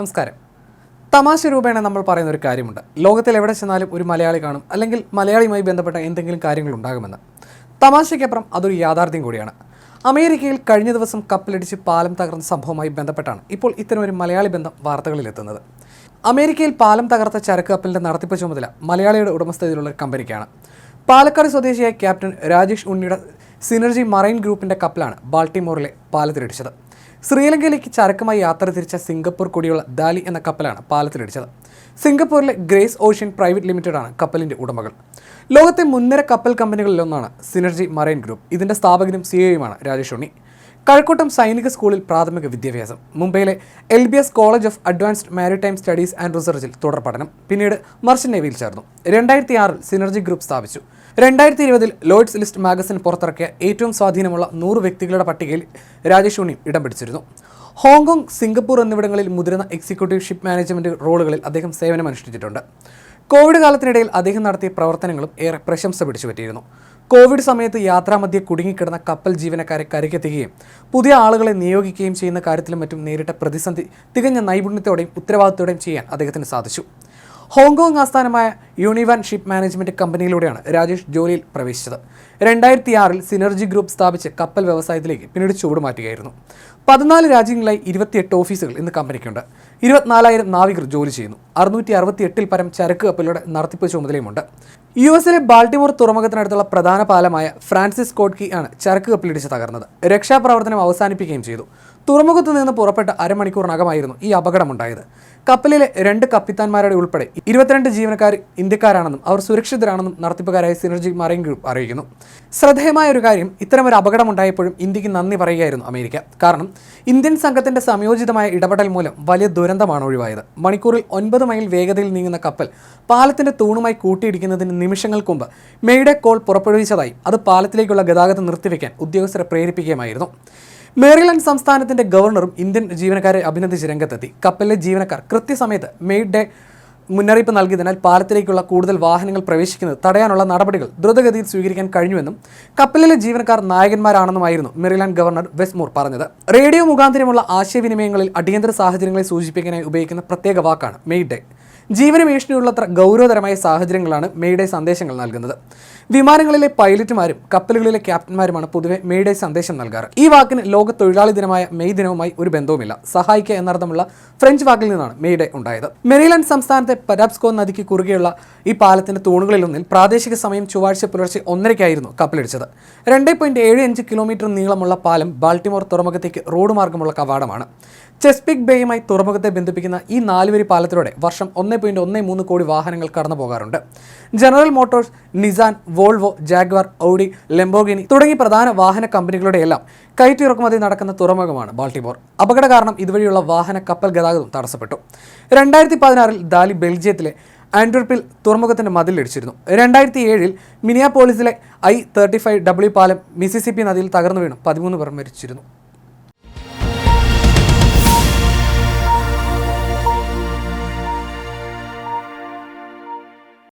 നമസ്കാരം. തമാശ രൂപേണ നമ്മൾ പറയുന്ന ഒരു കാര്യമുണ്ട്. ലോകത്തിൽ എവിടെ ചെന്നാലും ഒരു മലയാളി കാണും അല്ലെങ്കിൽ മലയാളിയുമായി ബന്ധപ്പെട്ട എന്തെങ്കിലും കാര്യങ്ങൾ ഉണ്ടാകുമെന്ന്. തമാശയ്ക്കപ്പുറം അതൊരു യാഥാർത്ഥ്യം കൂടിയാണ്. അമേരിക്കയിൽ കഴിഞ്ഞ ദിവസം കപ്പലടിച്ച് പാലം തകർന്ന സംഭവമായി ബന്ധപ്പെട്ടാണ് ഇപ്പോൾ ഇത്തരം ഒരു മലയാളി ബന്ധം വാർത്തകളിലെത്തുന്നത്. അമേരിക്കയിൽ പാലം തകർത്ത ചരക്ക് കപ്പലിന്റെ നടത്തിപ്പ് ചുമതല മലയാളിയുടെ ഉടമസ്ഥതയിലുള്ള കമ്പനിക്കാണ്. പാലക്കാട് സ്വദേശിയായ ക്യാപ്റ്റൻ രാജേഷ് ഉണ്ണിയുടെ സിനർജി മറൈൻ ഗ്രൂപ്പിന്റെ കപ്പലാണ് ബാൾട്ടിമോറിലെ പാലത്തിലിടിച്ചത്. ശ്രീലങ്കയിലേക്ക് ചരക്കുമായി യാത്ര തിരിച്ച സിംഗപ്പൂർ കൂടിയുള്ള ദാലി എന്ന കപ്പലാണ് പാലത്തിലിടിച്ചത്. സിംഗപ്പൂരിലെ ഗ്രേസ് ഓഷ്യൻ പ്രൈവറ്റ് ലിമിറ്റഡാണ് കപ്പലിന്റെ ഉടമകൾ. ലോകത്തെ മുൻനിര കപ്പൽ കമ്പനികളിലൊന്നാണ് സിനർജി മറൈൻ ഗ്രൂപ്പ്. ഇതിന്റെ സ്ഥാപകനും സിഇഒയുമാണ് രാജേഷ് ഉണ്ണി. കഴക്കൂട്ടം സൈനിക സ്കൂളിൽ പ്രാഥമിക വിദ്യാഭ്യാസം. മുംബൈയിലെ L B S college of advanced maritime studies and റിസർച്ചിൽ തുടർ പഠനം. പിന്നീട് മർച്ചന്റ് നേവിയിൽ ചേർന്നു. രണ്ടായിരത്തി ആറിൽ സിനർജി ഗ്രൂപ്പ് സ്ഥാപിച്ചു. രണ്ടായിരത്തി ഇരുപതിൽ ലോയ്ഡ്സ് ലിസ്റ്റ് മാഗസിൻ പുറത്തിറക്കിയ ഏറ്റവും സ്വാധീനമുള്ള നൂറ് വ്യക്തികളുടെ പട്ടികയിൽ രാജേഷ് ഉണ്ണി ഇടം പിടിച്ചിരുന്നു. ഹോങ്കോങ് സിംഗപ്പൂർ എന്നിവിടങ്ങളിൽ മുതിർന്ന എക്സിക്യൂട്ടീവ് ഷിപ്പ് മാനേജ്മെന്റ് റോളുകളിൽ അദ്ദേഹം സേവനമനുഷ്ഠിച്ചിട്ടുണ്ട്. കോവിഡ് കാലത്തിനിടയിൽ അദ്ദേഹം നടത്തിയ പ്രവർത്തനങ്ങളും ഏറെ പ്രശംസ പിടിച്ചുപറ്റിയിരുന്നു. കോവിഡ് സമയത്ത് യാത്രാമധ്യെ കുടുങ്ങിക്കിടന്ന കപ്പൽ ജീവനക്കാരെ കരുക്കെത്തുകയും പുതിയ ആളുകളെ നിയോഗിക്കുകയും ചെയ്യുന്ന കാര്യത്തിലും മറ്റും നേരിട്ട പ്രതിസന്ധി തികഞ്ഞ നൈപുണ്യത്തോടെയും ഉത്തരവാദിത്തോടെയും ചെയ്യാൻ അദ്ദേഹത്തിന് സാധിച്ചു. ഹോങ്കോങ് ആസ്ഥാനമായ യൂണിവൻ ഷിപ്പ് മാനേജ്മെന്റ് കമ്പനിയിലൂടെയാണ് രാജേഷ് ജോലിയിൽ പ്രവേശിച്ചത്. രണ്ടായിരത്തി ആറിൽ സിനർജി ഗ്രൂപ്പ് സ്ഥാപിച്ച് കപ്പൽ വ്യവസായത്തിലേക്ക് പിന്നീട് ചൂടുമാറ്റുകയായിരുന്നു പതിനാല് രാജ്യങ്ങളിലായി ഇരുപത്തിയെട്ട് ഓഫീസുകൾ ഇന്ന് കമ്പനിക്കുണ്ട്. ഇരുപത്തിനാലായിരം നാവികർ ജോലി ചെയ്യുന്നു. അറുന്നൂറ്റി അറുപത്തിയെട്ടിൽ പരം ചരക്ക് കപ്പലുകളുടെ നടത്തിപ്പ് ചുമതലയുമുണ്ട്. യു എസിലെ ബാൾട്ടിമോർ തുറമുഖത്തിനടുത്തുള്ള പ്രധാന പാലമായ ഫ്രാൻസിസ് കോട്ട്കി ആണ് ചരക്ക് കപ്പലിടിച്ച് തകർന്നത്. രക്ഷാപ്രവർത്തനം അവസാനിപ്പിക്കുകയും ചെയ്തു. തുറമുഖത്ത് നിന്ന് പുറപ്പെട്ട അരമണിക്കൂറിനകമായിരുന്നു ഈ അപകടമുണ്ടായത്. കപ്പലിലെ രണ്ട് കപ്പിത്താന്മാരുടെ ഉൾപ്പെടെ ഇരുപത്തിരണ്ട് ജീവനക്കാർ ഇന്ത്യക്കാരാണെന്നും അവർ സുരക്ഷിതരാണെന്നും നടത്തിപ്പുകാരായ സിനർജി മറൈൻ ഗ്രൂപ്പ് അറിയിക്കുന്നു. ശ്രദ്ധേയമായ ഒരു കാര്യം ഇത്തരം ഒരു അപകടമുണ്ടായപ്പോഴും ഇന്ത്യയ്ക്ക് നന്ദി പറയുകയായിരുന്നു അമേരിക്ക. കാരണം ഇന്ത്യൻ സംഘത്തിന്റെ സംയോജിതമായ ഇടപെടൽ മൂലം വലിയ ദുരന്തമാണ് ഒഴിവായത്. മണിക്കൂറിൽ ഒൻപത് മൈൽ വേഗതയിൽ നീങ്ങുന്ന കപ്പൽ പാലത്തിന്റെ തൂണുമായി കൂട്ടിയിടിക്കുന്നതിന് നിമിഷങ്ങൾക്ക് മുമ്പ് മേയുടെ കോൾ പുറപ്പെടുവിച്ചതായി അത് പാലത്തിലേക്കുള്ള ഗതാഗതം നിർത്തിവെക്കാൻ ഉദ്യോഗസ്ഥരെ പ്രേരിപ്പിക്കുകയായിരുന്നു മേറിലാൻഡ് സംസ്ഥാനത്തിന്റെ ഗവർണറും ഇന്ത്യൻ ജീവനക്കാരെ അഭിനന്ദിച്ച് രംഗത്തെത്തി. കപ്പലിലെ ജീവനക്കാർ കൃത്യസമയത്ത് മെയ്ഡ് ഡേ മുന്നറിയിപ്പ് നൽകിയതിനാൽ പാലത്തിലേക്കുള്ള കൂടുതൽ വാഹനങ്ങൾ പ്രവേശിക്കുന്നത് തടയാനുള്ള നടപടികൾ ദ്രുതഗതിയിൽ സ്വീകരിക്കാൻ കഴിഞ്ഞുവെന്നും കപ്പലിലെ ജീവനക്കാർ നായകന്മാരാണെന്നുമായിരുന്നു മെറിലാൻഡ് ഗവർണർ വെസ്മൂർ പറഞ്ഞത്. റേഡിയോ മുഖാന്തരമുള്ള ആശയവിനിമയങ്ങളിൽ അടിയന്തര സാഹചര്യങ്ങളെ സൂചിപ്പിക്കാനായി ഉപയോഗിക്കുന്ന പ്രത്യേക വാക്കാണ് മെയ് ഡേ ജീവന ഭീഷണിയുള്ളത്ര ഗൗരവതരമായ സാഹചര്യങ്ങളാണ് മെയ്ഡേ സന്ദേശങ്ങൾ നൽകുന്നത്. വിമാനങ്ങളിലെ പൈലറ്റുമാരും കപ്പലുകളിലെ ക്യാപ്റ്റന്മാരുമാണ് പൊതുവെ മെയ്ഡേ സന്ദേശം നൽകാറ്. ഈ വാക്കിന് ലോക തൊഴിലാളി ദിനമായ മെയ് ദിനവുമായി ഒരു ബന്ധവുമില്ല. സഹായിക്കുക എന്നർത്ഥമുള്ള ഫ്രഞ്ച് വാക്കിൽ നിന്നാണ് മെയ്ഡേ ഉണ്ടായത്. മെറിലാൻഡ് സംസ്ഥാനത്തെ പരാബ്സ്കോ നദിക്ക് കുറുകെയുള്ള ഈ പാലത്തിന്റെ തൂണുകളിലൊന്നിൽ പ്രാദേശിക സമയം ചൊവ്വാഴ്ച പുലർച്ചെ ഒന്നരയ്ക്കായിരുന്നു കപ്പലിടിച്ചത്. രണ്ട് പോയിന്റ് ഏഴ് അഞ്ച് കിലോമീറ്റർ നീളമുള്ള പാലം ബാൾട്ടിമോർ തുറമുഖത്തേക്ക് റോഡ് മാർഗമുള്ള കവാടമാണ്. ചെസ്പിക് ബേയുമായി തുറമുഖത്തെ ബന്ധിപ്പിക്കുന്ന ഈ നാലുവരി പാലത്തിലൂടെ വർഷം ഒന്ന് പോയിന്റ് ഒന്ന് മൂന്ന് കോടി വാഹനങ്ങൾ കടന്നു പോകാറുണ്ട്. General Motors Nissan Volvo Jaguar Audi Lamborghini തുടങ്ങി പ്രധാന വാഹന കമ്പനികളുടെ എല്ലാം കയറ്റി ഇറക്കുമതി നടക്കുന്ന തുറമുഖമാണ് ബാൾട്ടിമോർ. അപകട കാരണം ഇതുവഴിയുള്ള വാഹന കപ്പൽ ഗതാഗതം തടസ്സപ്പെട്ടു. രണ്ടായിരത്തി പതിനാറിൽ ദാലി ബെൽജിയത്തിലെ ആൻഡ്രോപ്പിൽ തുറമുഖത്തിന്റെ മതിലിടിച്ചിരുന്നു രണ്ടായിരത്തി ഏഴിൽ മിനിയാപോളിസിലെ ഐ തേർട്ടി ഫൈവ് ഡബ്ല്യു പാലം മിസിസിപ്പി നദിയിൽ തകർന്നു വീണു. പതിമൂന്ന് പേർ മരിച്ചിരുന്നു.